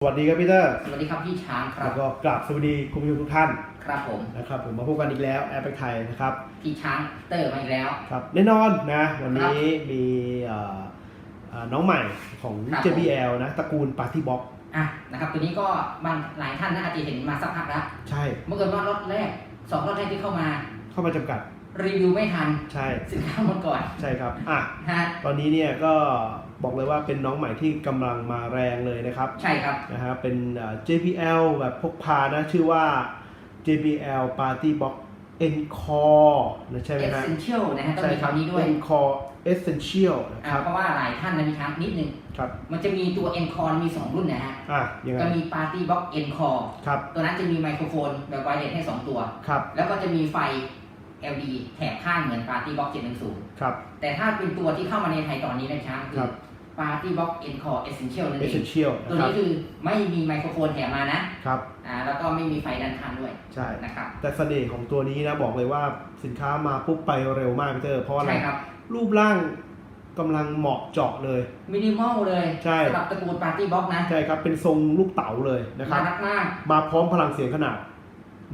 สวัสดีครับพี่เตอร์สวัสดีครับพี่ช้างครัแล้บ วก็กราบสวัสดีคุณผู้ชมทุกท่านครับผม นะครับผมมาพบกันอีกแล้วแอปไทยนะครับพี่ช้างเตอร์มาอีกแล้ว ครับแน่นอนนะวันนี้มีเอ่อเอ่อน้องใหม่ของ ครับ JBL นะตระกูล Party Box อะนะครับตัวนี้ก็บางหลายท่านน่าจะเห็นมาสักพักแล้วใช่เมื่อเกิดว่ารถแรกสองรถแรกที่เข้ามา เข้ามาจำกัดรีวิวไม่ทัน ใช่สินค้าหมดก่อนใช่ครับอะฮะตอนนี้เนี่ยก็ บอกเลยว่าเป็นน้องใหม่ที่กำลังมาแรงเลยนะครับใช่ครับนะฮะเป็นเอ่อ JBL แบบพกพานะชื่อว่า JBL Party Box Encore นะใช่ไหมฮะ essential นะฮะต้องใช่มีครับคำนี้ด้วย Encore Essential นะคอะรับเพราะว่าหลายท่านนะพี่ช้างนิดนึงครับมันจะมีตัว Encore มี 2 รุ่นนะฮะอะยังไงก็มี Party Box Encore ครับตัวนั้นจะมีไมโครโฟนแบบไวเลสให้ 2 ตัวครับแล้วก็จะมีไฟ LED แถบข้างเหมือน Party Box 710ครับแต่ถ้าเป็นตัวที่เข้ามาในไทยตอนนี้นะช้างคื ครัอบ Party Box Encore Essential นั่นเอง Essential ตัวนะครับนี้คือไม่มีไมโครโฟนแถมมานะครับ อ่าแล้วก็ไม่มีไฟด้านข้างด้วยใช่ นะครับแต่เสน่ห์ของตัวนี้นะบอกเลยว่าสินค้ามาปุ๊บไปเร็วมากพี่เตอร์เพราะว่าอะไร ใช่ครับรูปร่างกำลังเหมาะเจาะเลย มินิมอลเลยใช่ สำหรับตระกูล Party Box นะใช่ครับ เป็นทรงลูกเต๋าเลยนะครับน่ารักมาก มาพร้อมพลังเสียงขนาด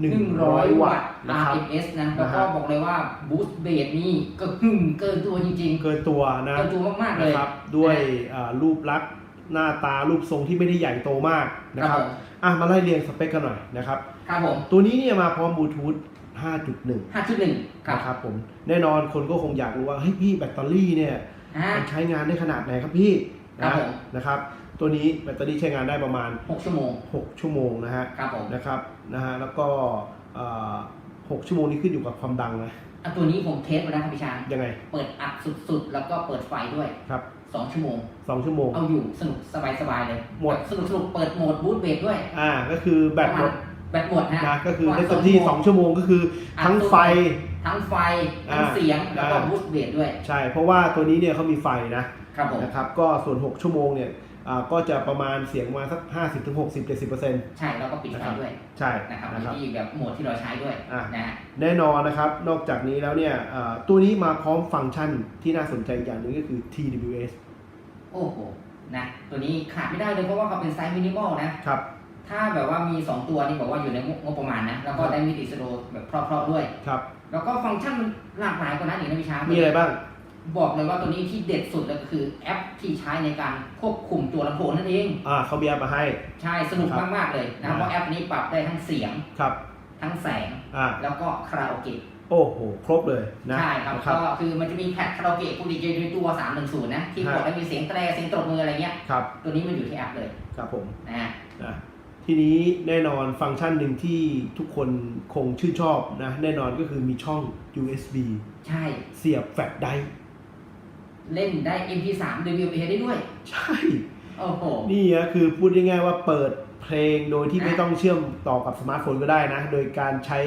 100 100 วัวัตตต์ต์นะครับ RMS นะแล้วก็นะฮะบอกเลยว่าบูสต์เบสนี่ก็หึ่มเกินตัวจริงเกินตัวๆนะเกินตัวมากๆเลนะยครับ ด้วยอ่ารูปลักษณ์หน้าตารูปทรงที่ไม่ได้ใหญ่โตมากนะคครัรับบผมอะมาไล่เรียงสเปคกันหน่อยนะครับครับผมตัวนี้เนี่ยมาพร้อมบลูทูธ5.1 5.1ครับนะครับผมแน่นอนคนก็คงอยากรู้ว่าเฮ้ยพี่แบตเตอรี่เนี่ยอ่ามันใช้งานได้ขนาดไหนครับพี่ครับนะผมนะครับ ตัวนี้แบตเตอรี่ใช้งานได้ประมาณ 6 ชั่วโมง 6 ชั่วโมงนะฮะครับผมนะครับนะฮะแล้วก็เอ่อ6ชั่วโมงนี้ขึ้นอยู่กับความดังนะอะตัวนี้ผมเทสมาแล้วครับพี่ช้างยังไง เปิดอัดสุดๆ แล้วก็เปิดไฟด้วยครับ2ชั่วโมง2ชั่วโมง เอาอยู่สนุกสบายๆเลยหมดสนุกสนุกเปิดโหมดบูทเบรกด้วย อ่าก็คือแบตหมดแบตหมดฮะนะก็คือว่าได้เต็มที่สอง2ชั่วโมงก็คือทั้งไฟทั้งไฟทั้งอ่าเสียงแล้วก็อ่าบูทเบรกด้วย ใช่ เพราะว่าตัวนี้เนี่ยเขามีไฟนะครับผมนะครับก็ส่วน6ชั่วโมงเนี่ย อ่าก็จะประมาณเสียงประมาณสัก 50-60-70%ถึง70%ใช่แล้วก็ปิดไฟด้วยใช่นะครับนะครับที่แบบโหมดที่เราใช้ด้วยอะนะฮะแน่นอนนะครับ นอกจากนี้แล้วเนี่ยเอ่อตัวนี้มาพร้อมฟังก์ชันที่น่าสนใจอีกอย่างหนึงก็คือ TWS โอ้โหนะตัวนี้ขาดไม่ได้เลยเพราะว่าเขาเป็นไซส์มินิมอลนะครับ ถ้าแบบว่ามี 2 ตัวนี่บอกว่าอยู่ในงบประมาณนะแล้วก็ได้มิติสโลแบบเพราะๆด้วย ครับ แล้วก็ฟังก์ชันมันหลากหลายกว่านั้นอีกนะพี่ช้างมีอะไรบ้าง บอกเลยว่าตัวนี้ที่เด็ดสุดเลยก็คือแอปที่ใช้ในการควบคุมตัวลำโพงนั่นเอง อ่าเขามีแอปมาให้ ใช่สนุกครับมาก ๆ เลยนะอ่า เพราะแอปนี้ปรับได้ทั้งเสียงครับ ทั้งแสง อ่า แล้วก็คาราโอเกะโอ้โห ครบเลยนะใช่ครับนะก็คือมันจะมีแพดคาราโอเกะปกติจะอยู่ในตัว 310 นะ ที่ฮะกดแล้วมีเสียงแตรเสียงตบมืออะไรเงี้ย ครับ ตัวนี้มันอยู่ที่แอปเลยครับผมนะฮะนะทีนี้แน่นอนฟังก์ชันหนึ่งที่ทุกคนคงชื่นชอบนะ แน่นอนก็คือมีช่อง USB ใช่ เสียบแฟลชไดร์ เล่นได้ MP3 WPA ได้ด้วย ใช่ โอ้โห นี่นะคือพูดง่ายๆว่าเปิดเพลงโดยที่อะ ไม่ต้องเชื่อมต่อกับสมาร์ทโฟนก็ได้นะ โดยการใช้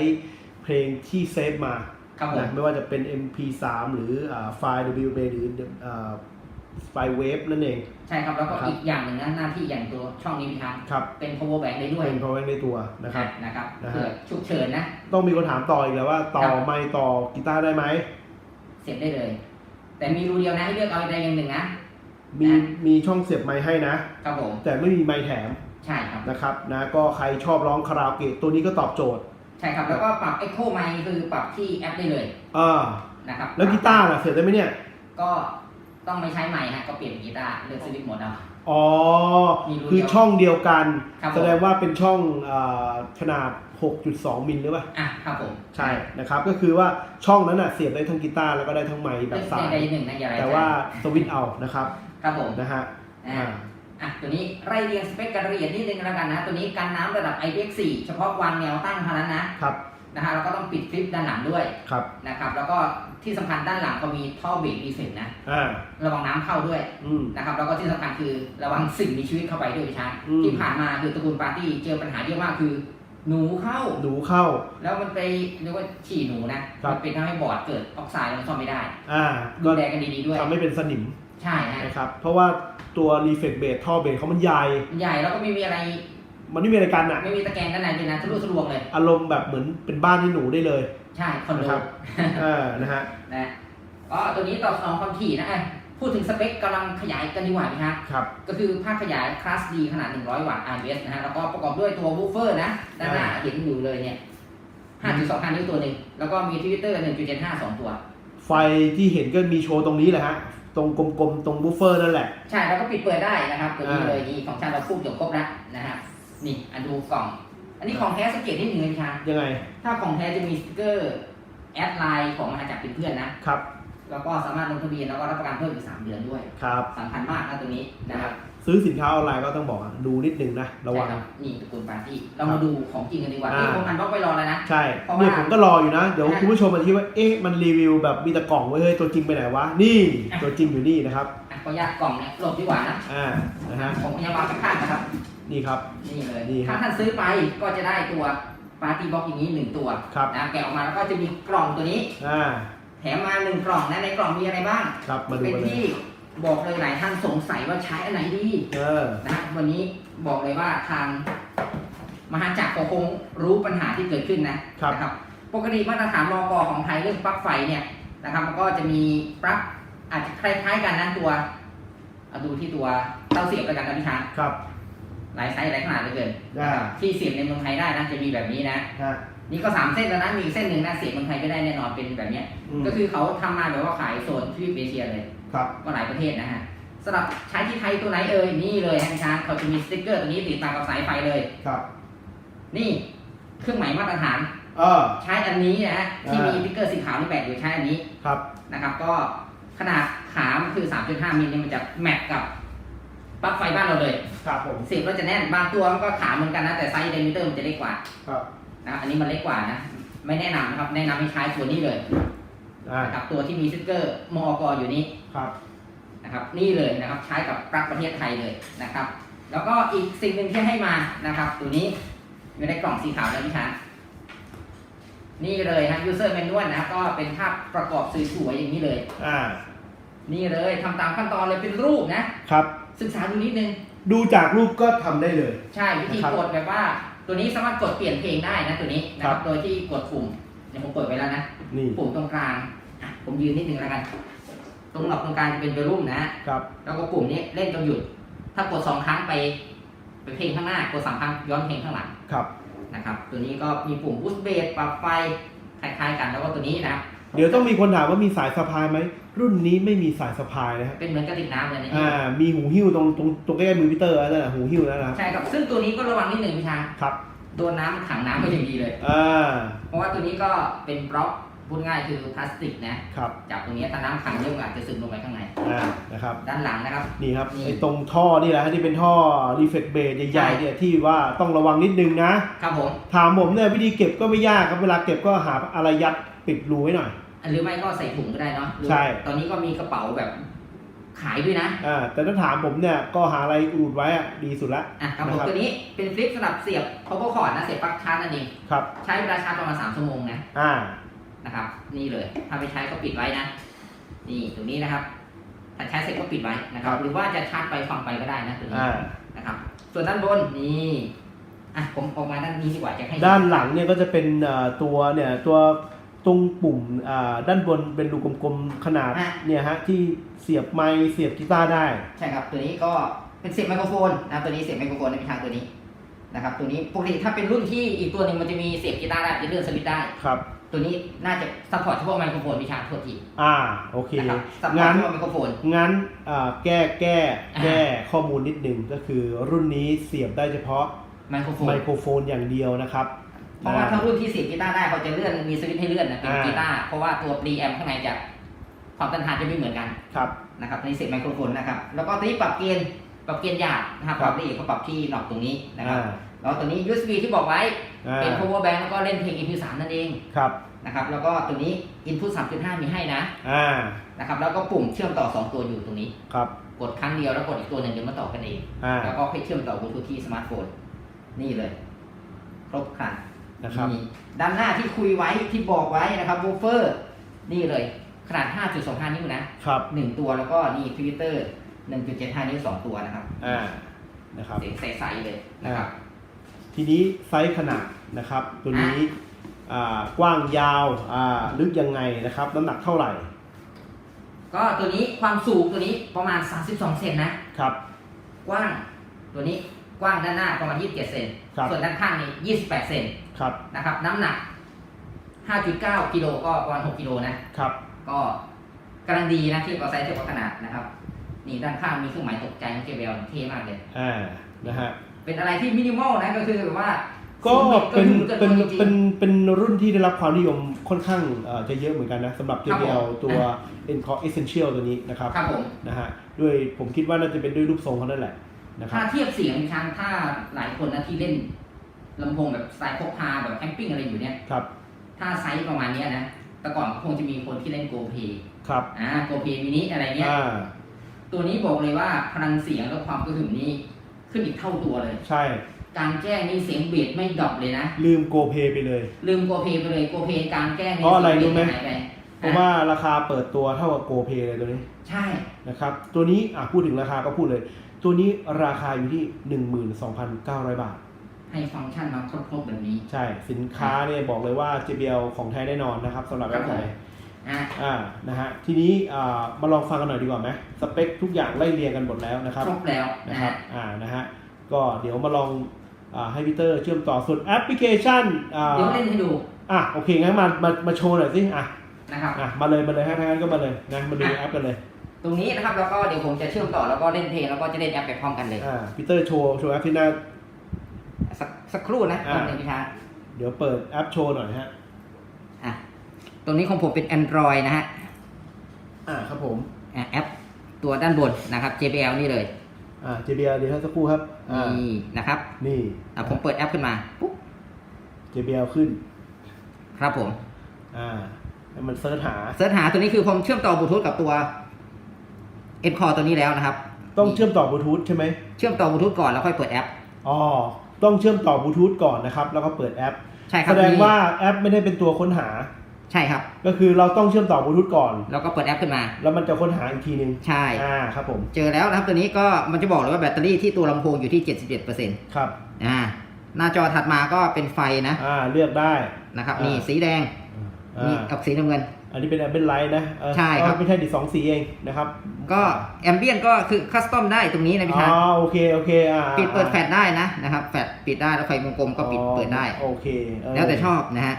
เพลงที่เซฟมาครับผม นะไม่ว่าจะเป็น MP3 หรืออ่าไฟล์ WB หรืออ่าไฟล์เวฟนั่นเอง ใช่ครับ แล้วก็ครับ อีกอย่างหนึ่งนะหน้าที่อย่างตัวช่องนี้พี่ทันครับ เป็น power bank ได้ด้วยเป็น power bank ในตัวนะครับ นะครับนะฮะ เผื่อฉุกเฉินนะ ต้องมีคนถามต่ออีกแล้วว่า ต่อครับไมค์ต่อกีตาร์ได้ไหม เสียบได้เลย แต่มีรูเดียวนะให้เลือกเอาใดอย่างหนึ่งนะ มีนะ มีช่องเสียบไมค์ให้นะ ครับผม แต่ไม่มีไมค์แถมใช่ครับ นะครับนะก็ใครชอบร้องคาราโอเกะตัวนี้ก็ตอบโจทย์ใช่ครับ แล้วก็ปรับ echo mic คือปรับที่แอปได้เลยอ่านะครับแล้วกีตาร์ล่ะเสียบได้ไหมเนี่ย ก็ต้องไม่ใช้ไมค์ฮะก็เปลี่ยนเป็นกีตาร์เลือกสวิตช์โหมดเอา อ๋อ มีรูเดียวคือช่องเดียวกัน ครับผม แสดงว่าเป็นช่องอาขนาด 6.2 มิลหรือเปล่าอะครับผมใช่นะครับก็คือว่าช่องนั้นน่ะเสียบได้ทั้งกีตาร์แล้วก็ได้ทั้งไมค์แบบสายใดๆหนึ่งนะอย่าไรแต่ว่าสวิตช์เอานะครับครับผมนะฮะอ่าอ่าอะตัวนี้ไล่เรียงสเปคกันละเอียดนิดนึงแล้วกันนะ ตัวนี้กันน้ำระดับ IPX4 เฉพาะวางแนวตั้งเท่านั้นนะครับนะฮะแล้วก็ต้องปิดฟลิปด้านหลังด้วยครับนะครับ แล้วก็ที่สำคัญด้านหลังก็มีท่อเบรกดีเฟกนะอ่าระวังน้ำเข้าด้วยอืมนะครับ แล้วก็ที่สำคัญคือระวังสิ่งมีชีวิตเข้าไปด้วยพี่ช้างอืมที่ผ่านมาคือตระกูลปาร์ตี้เจอปัญหาเยอะมากคือ หนูเข้า หนูเข้า แล้วมันไปเรียกว่าฉี่หนูนะ ครับ มันเป็นทำให้บอร์ดเกิดออกไซด์แล้วมันซ่อมไม่ได้อ่าดูก็แลกันดีๆด้วย ทำให้เป็นสนิมใช่ฮะนะครับ เพราะว่าตัวรีเฟกเบสท่อเบสเขามันใหญ่มันใหญ่แล้วก็ไม่มีอะไร มันไม่มีอะไรกันอะ ไม่มีตะแกรงด้านในด้วยนะทะลุทะลวงเลย อารมณ์แบบเหมือนเป็นบ้านที่หนูได้เลย ใช่คอนโดนะครับ เออนะฮะ นะก็ตัวนี้ตอบสนองความถี่นะอะ พูดถึงสเปคกำลังขยายกันดีกว่าไหมครับครับ ก็คือภาคขยายคลาส D ขนาด 100 วัตต์ RMS นะฮะ แล้วก็ประกอบด้วยตัววูฟเฟอร์นะด้านหน้าเห็นอยู่เลยเนี่ย 5.25นิ้วตัวหนึ่ง แล้วก็มีทวิตเตอร์ 1.75 2 ตัว ไฟที่เห็นก็มีโชว์ตรงนี้แหละฮะ ตรงกลมๆ ตรงบูฟเฟอร์นั่นแหละ ใช่ แล้วก็ปิดเปิดได้นะครับตัวนี้อ่าเลยนี่ฟังก์ชันเราพูดจบครบแล้วนะครับนี่อันดูกล่อง อันนี้ของแท้สังเกตนิดหนึ่งเลยพี่ชายังไง ถ้าของแท้จะมีสติ๊กเกอร์แอดไลน์ของมหาจักรเป็นเพื่อนนะครับ แล้วก็สามารถลงทะเบียนแล้วก็รับประกันเพิ่มอีก3เดือนด้วยครับ สำคัญมากนะตัวนี้นะครับซื้อสินค้าออนไลน์ก็ต้องบอกอะดูนิดนึงนะระวัง ใช่คบนี่ตระกูลปาร์ตี้เรามาดูของจริงกันดีกว่าอ่านี่ผมอันบล็อกไปรอแล้วนะ ใช่เพราะว่าเนี่ยผมก็รออยู่นะ เดี๋ยวอะคุณผู้ชมมาที่ว่าเอ๊ะมันรีวิวแบบมีแต่กล่องไว้เฮ้ยตัวจริงไปไหนวะนี่อะ ตัวจริงอยู่นี่นะครับอะขออนุญาตกล่องเนี่ยหลบดีกว่านะอ่านะฮะผมพยาบาลข้างๆนะครับ นี่ครับ นี่เลย นี่ครับถ้าท่านซื้อไปก็จะได้ตัวปาร์ตี้บ็อกอย่างนี้หนึ่งตัวครับ นะแกะออกมาแล้วก็จะมีกล่องตัวนี้ อ่า แถมมาหนึ่งกล่องนะในกล่องมีอะไรบ้างครับมาดูเป็นกันเลยที่บอกเลยหลายท่านสงสัยว่าใช้อันไหนดีเออนะฮะวันนี้บอกเลยว่าทางมหาจักรก็คงรู้ปัญหาที่เกิดขึ้นนะครับ นะครับ ปกติมาตรฐานรอกอของไทยเรื่องปลั๊กไฟเนี่ยนะครับมันก็จะมีปลั๊กอาจจะคล้ายๆกันนะตัวเอาดูที่ตัวเตาเสียบแล้วกันนะพี่ช้างครับ หลายไซส์หลายขนาดเหลือเกินได้ที่เสียบในเมืองไทยได้นะจะมีแบบนี้นะฮะ นี่ก็สามเส้นแล้วนะมีอีกเส้นหนึ่งนะเสียบเมืองไทยก็ได้แน่นอนเป็นแบบเนี้ยอืมก็คือเขาทำมาแบบว่าขายโซนทวีปเอเชียเลยครับก็หลายประเทศนะฮะสำหรับใช้ที่ไทยตัวไหนเอ่ยนี่เลยฮะพี่ช้างเขาจะมีสติ๊กเกอร์ตัวนี้ติดมากับสายไฟเลยครับ นี่เครื่องหมายมาตรฐานเออใช้อันนี้นะฮะที่มีอ่าสติ๊กเกอร์สีขาวนี่แปะอยู่ใช้อันนี้ครับนะครับ ก็ขนาดขามนคือ 3.5มิลเนี่ยมันจะแมทกับปลั๊กไฟบ้านเราเลย ครับผมเสียบแล้วจะแน่นบางตัวมันก็ขาเหมือนกันนะแต่ไซส์เดมิเตอร์มันจะเล็กกว่า ครับ นะครับอันนี้มันเล็กกว่านะ ไม่แนะนำนะครับ แนะนำให้ใช้ตัวนี้เลยอ่ากับตัวที่มีสติ๊กเกอร์มอกอยู่นี้ครับนะครับ นี่เลยนะครับ ใช้กับปลั๊กประเทศไทยเลยนะครับ แล้วก็อีกสิ่งหนึ่งที่ให้มานะครับ ตัวนี้อยู่ในกล่องสีขาวนะพี่ช้างนี่เลยฮะ user manual นะครับก็เป็นภาพประกอบสวยๆอย่างนี้เลย อ่านี่เลยทำตามขั้นตอนเลยเป็นรูปนะ ครับ ศึกษาดูนิดนึง ดูจากรูปก็ทำได้เลย ใช่วิธีนะครับ กดแบบว่า ตัวนี้สามารถกดเปลี่ยนเพลงได้นะตัวนี้นะคครัรับบ โดยที่กดปุ่มเดี๋ยวผมเปิดไว้แล้วนะ นี่ปุ่มตรงกลางอะผมยืนนิดนึงแล้วกัน ตรงหลอกตรงกลางจะเป็นเวลุ่มนะครับแล้วก็ปุ่มนี้เล่นจนหยุด ถ้ากดสองครั้งไปไปเพลงข้างหน้ากดสามครั้งย้อนเพลงข้างหลังครับนะครับ ตัวนี้ก็มีปุ่มบูสต์เบสปรับไฟคล้ายๆกัน แล้วก็ตัวนี้นะครับ เดี๋ยวต้องมีคนถามว่ามีสายสะพายไหม รุ่นนี้ไม่มีสายสะพายนะฮะเป็นเหมือนกระติกน้ำเลยนะอ่า มีหูหิ้วตรงตรงตรงใกล้ๆมือพีเตอร์นั่นแหละหูหิ้วนั่นนะครับใช่ครับ ซึ่งตัวนี้ก็ระวังนิดหนึ่งพี่ช้างครับ โดนน้ำขังน้ำก็อย่างดีเลย อ่า เพราะว่าตัวนี้ก็เป็นบล็อกพูดง่ายคือพลาสติกนะครับ จับตรงนี้ถ้าน้ำขังเยอะมันอาจจะซึมลงไปข้างใน อ่า นะครับ ด้านหลังนะครับ นี่ครับนี่ไอ้ตรงท่อนี่แหละฮะที่เป็นท่อรีเฟกเบรใหญ่ๆเนี่ยที่ว่าต้องระวังนิดนึงนะ ครับผม ถามผมเนี่ยวิธีเก็บก็ไม่ยากครับเวลาเก็บก็หาอะไรยัดปิดรูไว้หน่อย หรือไม่ก็ใส่ถุงก็ได้เนาะหรือใช่ ตอนนี้ก็มีกระเป๋าแบบขายด้วยนะ อ่าแต่ถ้าถามผมเนี่ยก็หาอะไรอุดไว้อะดีสุดละ อะครับผมนะครับ ตัวนี้เป็นฟลิปสำหรับเสียบ power cord นะ เสียบปลั๊กชาร์จนั่นเอง ครับ ใช้เวลาชาร์จประมาณ 3 ชั่วโมงนะ อ่า นะครับ นี่เลย ถ้าไม่ใช้ก็ปิดไว้นะ นี่ตรงนี้นะครับ ถ้าใช้เสร็จก็ปิดไว้นะครับ หรือว่าจะชาร์จไปฟังไปก็ได้นะตัวนี้อ่า นะครับ ส่วนด้านบนนี่ อะผมออกมาด้านนี้ดีกว่าจะให้ด้านหลังเนี่ยก็จะเป็นเอ่อตัวเนี่ยตัว ตรงปุ่มอ่าด้านบนเป็นรูกลมๆขนาดเนี่ยฮะที่เสียบไมค์เสียบกีตาร์ได้ ใช่ครับ ตัวนี้ก็เป็นเสียบไมโครโฟนนะครับตัวนี้เสียบไมโครโฟนในทางตัวนี้นะครับ ตัวนี้ปกติถ้าเป็นรุ่นที่อีกตัวหนึ่งมันจะมีเสียบกีตาร์ได้จะเลื่อนสวิตช์ได้ ครับ ตัวนี้น่าจะซัพพอร์ตเฉพาะไมโครโฟนวิชาโทษทีอ่าโอเคนะครับซัพพอร์ตงั้น เฉพาะไมโครโฟน งั้นอ่าแก้แก้อ่า แก้ข้อมูลนิดนึงก็คือรุ่นนี้เสียบได้เฉพาะไมโครโฟนไมโครโฟนอย่างเดียวนะครับ เพราะว่าถ้ารุ่นที่เสียบกีตาร์ได้เขาจะเลื่อนมีสวิตช์ให้เลื่อนนะเป็นอ่า กีตาร์เพราะว่าตัวปรีแอมข้างในจะความต้านทานจะไม่เหมือนกันครับนะครับในเสียบไมโครโฟนนะครับ แล้วก็ตัวนี้ปรับเกณฑ์ปรับเกณฑ์หยาบนะครับคปรัรับบละเอียดก็ปรับที่หนอกตรงนี้นะครับอ่าแล้วตัวนี้ USB ที่บอกไว้อ่าเป็น power bank แล้วก็เล่นเพลง MP3 นั่นเองครับนะครับแล้วก็ตัวนี้ input 3.5 มีให้นะอ่านะครับแล้วก็ปุ่มเชื่อมต่อ2ตัวอยู่ตรงนี้ ครับกดครั้งเดียวแล้วกดอีกตัวหนึ่งเดี๋ยวมาต่อกันเอง อ่าแล้วก็ให้เชื่อมต่อบลูทูธที่สมาร์ทโฟน นี่เลย ครบครัน นะครับนี่ด้านหน้าที่คุยไว้ที่บอกไว้นะครับบูเฟอร์นี่เลยขนาด 5.25 นิ้วนะครับหนึ่งตัวแล้วก็นี่ทวิตเตอร์ 1.75 นิ้ว2ตัวนะครับอ่านะครับเสียงใสๆเลยนะครับทีนี้ไซส์ขนาดนะครับ ตัวนี้อ่ากว้างยาวอ่าลึกยังไงนะครับน้ำหนักเท่าไหร่ ก็ตัวนี้ความสูงตัวนี้ประมาณ 32 เซนนะครับ กว้างตัวนี้ กว้างด้านหน้าประมาณ 27 เซน ครับ ส่วนด้านข้างนี่28 เซนครับนะครับ น้ำหนัก 5.9 กิโลก็ประมาณ 6 กิโลนะ ครับ ก็กำลังดีนะเทียบกับไซส์เทียบกับขนาดนะครับ นี่ด้านข้างมีเครื่องหมายตกใจของเจเบลเท่มากเลย อ่านะฮะเป็นอะไรที่มินิมอลนะก็คือแบบว่าก็เป็นสียงเป็นบิดก็เป็นจริงเป็นรุ่นที่ได้รับความนิยมค่อนข้างเอ่อจะเยอะเหมือนกันนะสำหรับ ครับ JBL ผมตัว Encore Essential ตัวนี้นะครับๆครับผม นะฮะด้วยผมคิดว่าน่าจะเป็นด้วยรูปทรงเขานั่นแหละ นะครัถ้าบเทียบเสียงช้างถ้าหลายคนนะที่เล่นลำโพงแบบสไตล์พกพาแบบแคมปิ้งอะไรอยู่เนี่ยครับ ถ้าไซส์ประมาณเนี้ยนะแต่ก่อนก็คงจะมีคนที่เล่นโกเพครับอ่าโกเพมินิอะไรเงี้ยอ่าตัวนี้บอกเลยว่าพลังเสียงและความกระหึ่มนี้ขึ้นอีกเท่าตัวเลย ใช่ การแก้นี่เสียงเบสไม่ดรอปเลยนะ ลืมโกเพไปเลย ลืมโกเพไปเลยโกเพการแก้นี่เพราะอะไรรู้ไหม เสียงเบสหายไปเพราะว่าราคาเปิดตัวเท่ากับโกเพเลยตัวนี้ใช่ นะครับ ตัวนี้อะพูดถึงราคาก็พูดเลย ตัวนี้ราคาอยู่ที่ 12,900 บาท ให้ฟังก์ชันมาครบๆแบบนี้ ใช่ สินค้าเนี่ยบอกเลยว่า JBL ของแท้แน่นอนนะครับสำหรับครัแอบปไทยอะอ่านะฮะทีนี้อ่ามาลองฟังกันหน่อยดีกว่าไหมสเปคทุกอย่างไล่เรียงกันหมดแล้วนะครับครบแล้วนะนะครัฮะบอ่านะฮะก็เดี๋ยวมาลองอ่าให้พีเตอร์เชื่อมต่อส่วนแอปพลิเคชันอ่าเดี๋ยวเล่นให้ดูอะโอเคงั้นมามามาโชว์หน่อยสิอะนะครับอะมาเลยมาเลยฮะถ้างั้นก็มาเลยนะมาดูแอปกันเลยต รงนี้นะครับแล้วก็เดี๋ยวผมจะเชื่อมต่อแล้วก็เล่นเพลงแล้วก็จะเล่นแอปไปพร้อมกันเลยอ่าพีเตอร์โชว์โชว์แอปที่หน้า สักสักครู่นะอ่าตรงนี้พี่ช้างเดี๋ยวเปิดแอปโชว์หน่อยฮะอะตรงนี้ของผมเป็น Android นะฮะอ่าครับผมอะแอปตัวด้านบนนะครับ JBL นี่เลยอ่า JBL เดี๋ยวให้สักครู่ครับอ่านี่นะครับนี่ อะผมเปิดแอปขึ้นมาปุ๊บ JBL ขึ้นครับผม อ่าให้มันเซิร์ชหาเสิร์ชหาตัวนี้คือผมเชื่อมต่อบลูทูธกับตัว e n c o r e ตัวนี้แล้วนะครับต้องเชื่อมต่อบลูทูธใช่ไหมเชื่อมต่อบลูทูธก่อนแล้วค่อยเปิดแอปอ๋อต้องเชื่อมต่อบลูทูธก่อนนะครับ แล้วก็เปิดแอปใช่ครับแสดงนี่ว่าแอปไม่ได้เป็นตัวค้นหา ใช่ครับ ก็คือเราต้องเชื่อมต่อบลูทูธก่อน แล้วก็เปิดแอปขึ้นมา แล้วมันจะค้นหาอีกทีนึงใช่อ่าครับผมเจอแล้วนะครับตัวนี้ก็มันจะบอกเลยว่าแบตเตอรี่ที่ตัวลำโพงอยู่ที่ 71%ครับอ่าหน้าจอถัดมาก็เป็นไฟนะอ่าเลือกได้นะครับอ่านี่นี่สีแดงอ่านี่กับสีน้ำเงิน อันนี้เป็นแอปเป็นไลท์นะเออใช่ครับอ๋อไม่ใช่ดิสองสีเองนะครับก็แอมเบียนก็คือคัสตอมได้ตรงนี้นะพี่อ๋ชาอโอเคโอเคอ่าปิดเปิดแฟลชได้นะนะครับแฟลชปิดได้แล้วไฟวงกลมก็ปิดเปิดได้โอเคเแล้วแต่ชอบนะฮะ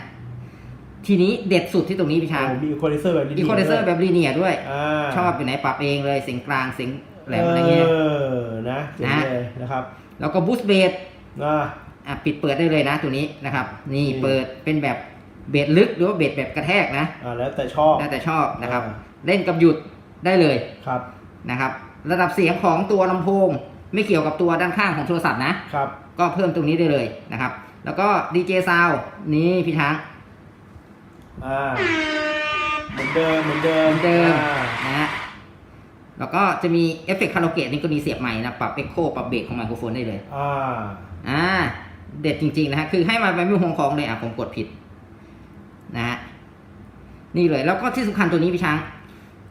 ทีนี้เด็ดสุดที่ตรงนี้พี่ชาโอ้มีอีโคเดเซอร์แบบนี้อีโคเดเซอร์แบบลีเนียด้วยอ่าชอบอยู่ไหนปรับเองเลยเสียงกลางเสียงแหลมอะไรเงี้ยเออนะเจ๋งเลยนะครับ แล้วก็บูสต์เบสอ่าอะปิดเปิดได้เลยนะตัวนี้นะครับ นี่อืมเปิดเป็นแบบ เบสลึกหรือว่าเบสแบบกระแทกนะอ่าแล้วแต่ชอบแล้วแต่ชอบนะครับอ่าเล่นกับหยุดได้เลยครับนะครับ ระดับเสียงของตัวลำโพง ไม่เกี่ยวกับตัวด้านข้างของโทรศัพท์นะครับก็เพิ่มตรงนี้ได้เลยนะครับ แล้วก็ดีเจซาวนี่พี่ช้างอ่าเหมือนเดิมเหมือนเดิมเหมือนเดิมอ่านะฮะแล้วก็จะมีเอฟเฟกต์คาราโอเกะนี่ก็มีเสียบใหม่นะปรับเอ็กโคปรับเบสของไมโครโฟนได้เลยอ่าอ่าเด็ดจริงๆนะฮะคือให้มาไปไม่ห่วงของเลยอะผมกดผิด นะฮะนี่เลยแล้วก็ที่สำคัญตัวนี้พี่ช้าง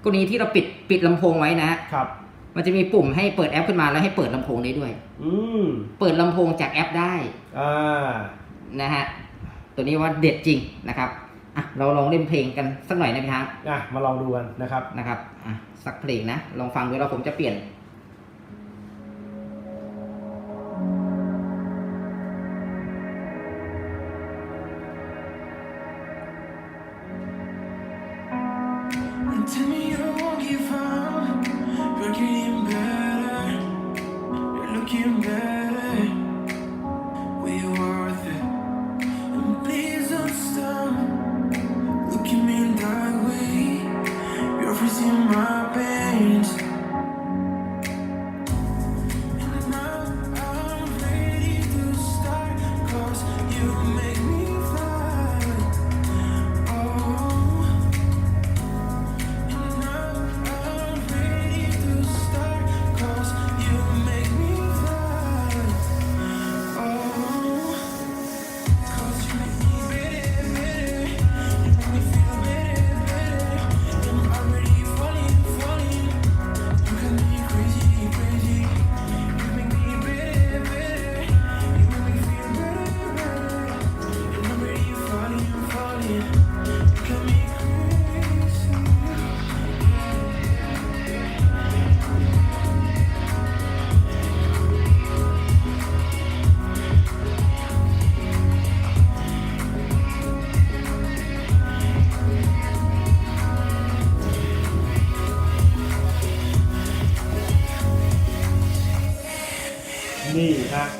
กรณีที่เราปิดปิดลำโพงไว้นะฮะครับ มันจะมีปุ่มให้เปิดแอปขึ้นมาแล้วให้เปิดลำโพงได้ด้วย อืมเปิดลำโพงจากแอปได้อ่านะฮะตัวนี้ว่าเด็ดจริงนะครับอะเราลองเล่นเพลงกันสักหน่อยนะพี่ช้างอะมาลองดูกันนะครับนะครับอะสักเพลงนะลองฟังดูแล้วผมจะเปลี่ยน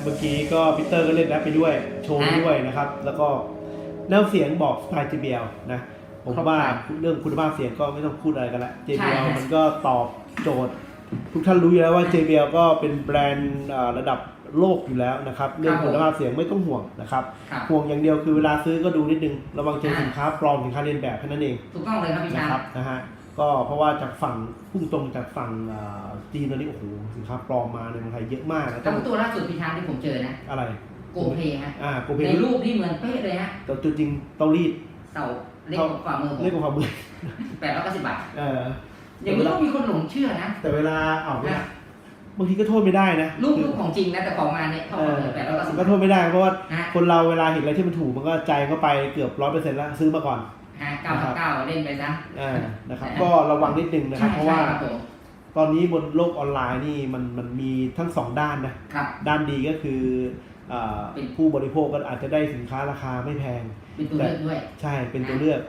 มื่อกี้ก็พีเตอร์ก็เล่นแรปไปด้วย โชว์ไปด้วยนะครับ แล้วก็น้ำเสียงบอกสไตล์ JBL นะผมว่าเรื่องคุณภาพเสียงก็ไม่ต้องพูดอะไรกันละ JBL มันก็ตอบโจทย์ ทุกท่านรู้อยู่แล้วว่า JBL ก็เป็นแบรนด์อ่าระดับโลกอยู่แล้วนะครับ เรื่องคุณภาพเสียงไม่ต้องห่วงนะครับครับ ห่วงอย่างเดียวคือเวลาซื้อก็ดูนิดนึง ระวังเจอสินค้าปลอมสินค้าเลียนแบบแค่นั้นเอง ถูกต้องเลยครับพี่นะช้างครับนะฮะ ก็เพราะว่าจากฝั่งพุ่งตรงจากฝั่งอ่าจีนตอนนี้โอ้โหสินค้าปลอมมาในเมืองไทยเยอะมากนะแล้วตัวล่าสุดพี่ช้างที่ผมเจอนะ อะไรโกเพฮะอ่าโกเพในรูปนี่เหมือนเป๊ะเลยฮะแต่ตัวจริงเตารีดเสาเล็กกว่าฝ่ามือผเรียกมว่าความมือแปดร้อยเก้าสิบบาทเอออย่างนี้ต้องมีคนหลงเชื่อนะ แต่เวลาเอาเวลาบางทีก็โทษไม่ได้นะรูปรูปของจริงนะแต่ของมาเนี่ยเท่าเอกันอเลยแปดร้อยเก้าสิบก็โทษไม่ได้เพราะว่าฮะคนเราเวลาเห็นอะไรที่มันถูกมันก็ใจก็ไปเกือบร้อยเปอร์เซ็นต์แล้วซื้อมาก่อน ฮะเก้าสิบเก้าเล่นไปซะอ่านะครับ ก็ระวังนิดนึงนะครับใช่เพราะว่าใช่ครับผมตอนนี้บนโลกออนไลน์นี่มันมันมีทั้งสองด้านนะครับด้านดีก็คืออ่าเป็นผู้บริโภคก็อาจจะได้สินค้าราคาไม่แพง เป็นตัวเลือกด้วย ใช่เป็นตัวเลือก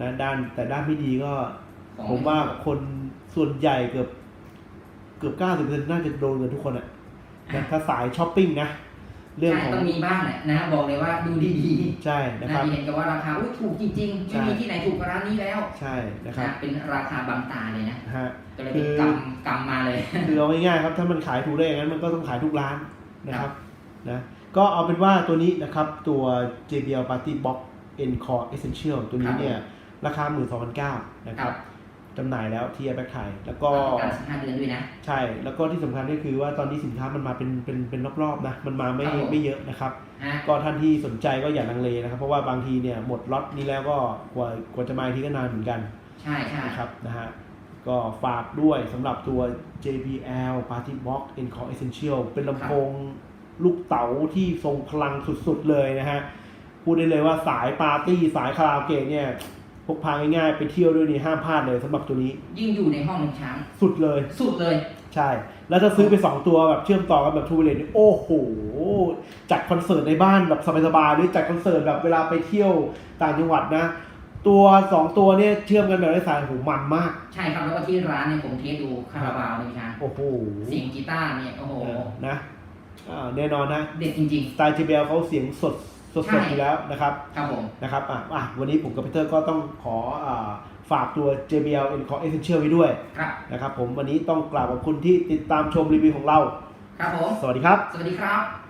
นะด้านแต่ด้านไม่ดีก็ของผมว่าคนส่วนใหญ่เกือบเกือบเก้าสิบเปอร์เซ็นต์น่าจะโดนกันทุกคนอะนะถ้าสายช้อปปิ้งนะ เรื่องใช่ของต้องมีบ้างแหละนะบอกเลยว่าดูดีใช่ๆนะนะครับเห็นกับว่าราคาอุ๊ยถูกจริงๆใช่ไม่มีที่ไหนถูกกว่าร้านนี้แล้ว ใช่นะครับนะเป็นราคาบางตาเลยนะฮะก็เลยเป็นคือกำกำมาเลยคือเอาง่ายๆครับถ้ามันขายถูกได้อย่างนั้นมันก็ต้องขายทุกร้านนะครับนะก็เอาเป็นว่าตัวนี้นะครับตัว JBL Party Box Encore Essential ตัวนี้เนี่ยราคา 12,900นะครับ จำหน่ายแล้วที่แอปแบ็คไทยแล้วก็การสิบห้าเดือนด้วยนะ ใช่แล้วก็ที่สำคัญก็คือว่าตอนนี้สินค้ามันมาเป็นเป็นเป็นรอบๆนะมันมาไม่ครับผม ไม่เยอะนะครับ ฮะก็ท่านที่สนใจก็อย่าลังเลนะครับ เพราะว่าบางทีเนี่ยหมดล็อตนี้แล้วก็กว่ากว่าจะมาอีกทีก็นานเหมือนกันใช่ใช่นะครับนะฮะก็ฝากด้วยสำหรับตัว JBL Party Box Encore Essential เป็นลำโพงลูกเต๋าที่ทรงพลังสุดๆเลยนะฮะพูดได้เลยว่าสายปาร์ตี้สายคาราโอเกะเนี่ย พกพาง่ายๆไปเที่ยวด้วยนี่ห้ามพลาดเลยสำหรับตัวนี้ ยิ่งอยู่ในห้องน้ำช้างสุดเลย สุดเลย ใช่ แล้วถ้าซื้อไป 2 ตัวแบบเชื่อมต่อกันแบบทูเวเลนโอ้โห จัดคอนเสิร์ตในบ้านแบบสบายๆหรือจัดคอนเสิร์ตแบบเวลาไปเที่ยวต่างจังหวัดนะ ตัว 2 ตัวเนี่ยเชื่อมกันแบบไร้สายโอ้โหมันมาก ใช่ครับแล้วก็ที่ร้านเนี่ยผมเทสดูคาราบาวเลยพี่ช้างโอ้โหเสียงกีตาร์เนี่ยโอ้โหเออนะอ่าแน่นอนนะ เด็ดจริงสไตล์ JBL เขาเสียงสด สดใช่ๆอยู่แล้วนะครับๆครับผม นะครับอะอะวันนี้ผมกับพีเตอร์ก็ต้องขออ่าฝากตัว JBL Encore Essential ไว้ด้วยครับ นะครับผมวันนี้ต้องกราบขอบคุณที่ติดตามชมรีวิวของเรา ครับผม สวัสดีครับ สวัสดีครับ